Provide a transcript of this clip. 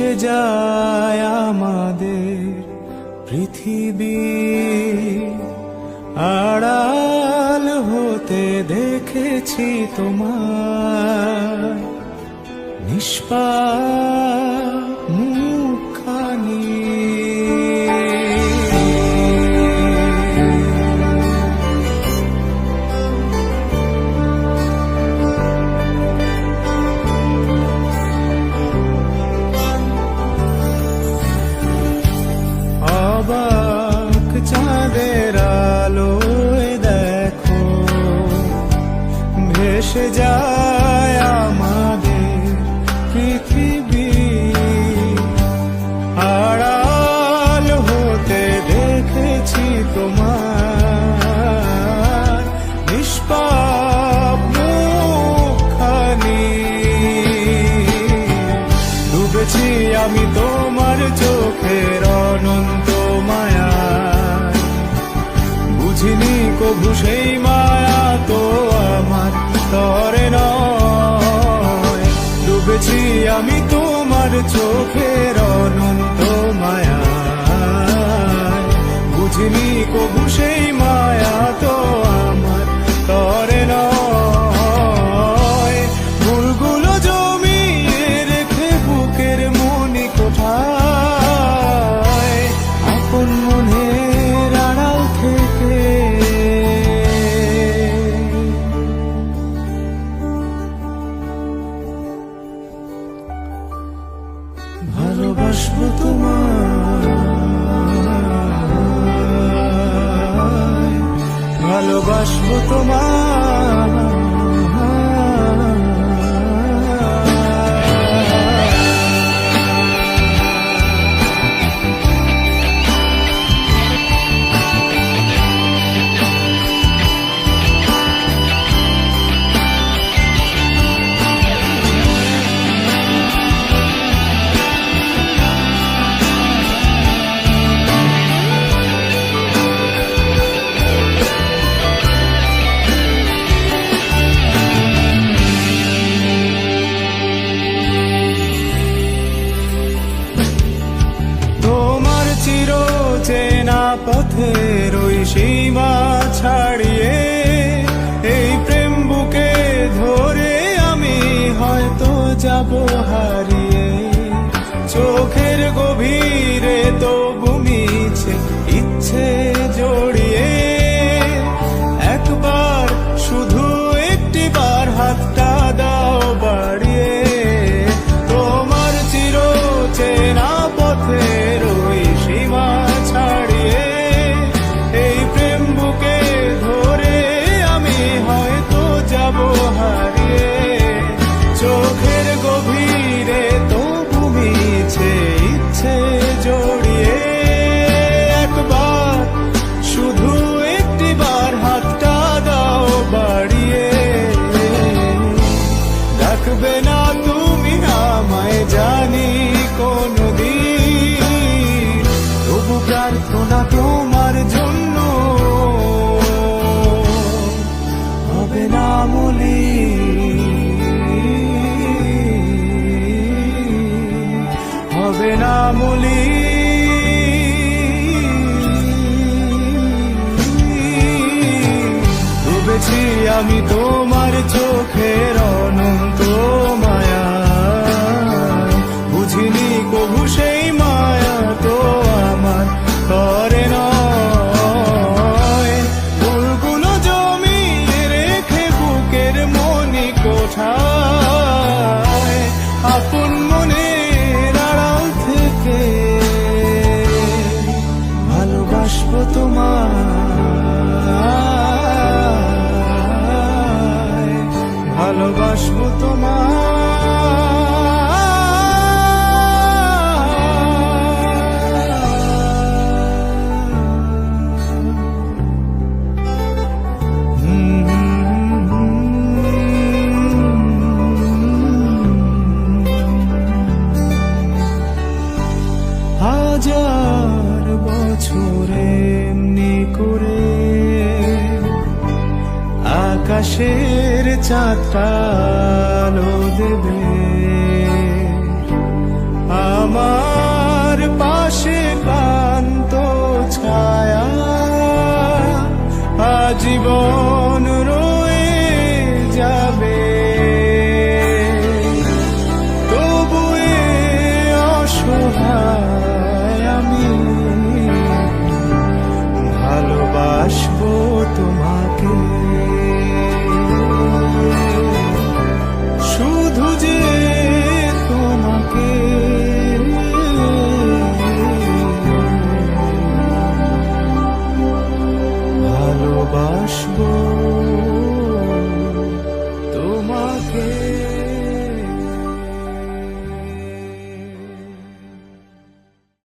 ভেসে যায় আমাদের পৃথিবী। আড়াল হতে দেখেছি তোমার নিষ্পা ভেসে যায় আমাদের পৃথিবী। আড়াল হতে দেখেছি তোমার নিষ্পাপ মুখখানি। ডুবেছি আমি তোমার চোখের অনন্ত মায়া। বুঝিনি কভু সেই মায়া তো আমার। তরে নয়। ডুবেছি আমি তোমার চোখের অনন্ত মায়া। বুঝিনি কবু সেই মায়া তো ভালোবাসবো তোমার morrer. আমি তোমার চোখের অনন্ত মায়া। বুঝিনি কবু সেই মায়া তো আমার করে নয়। ফুলগুলো জমিয়ে রেখে বুকের মনি কোঠায়। আপন ভালোবাসবো তোমার হাজার বছরে এমনি করে আকাশের চা সাতটা আলো দেবে। আমার পাশে ভালোবাসবো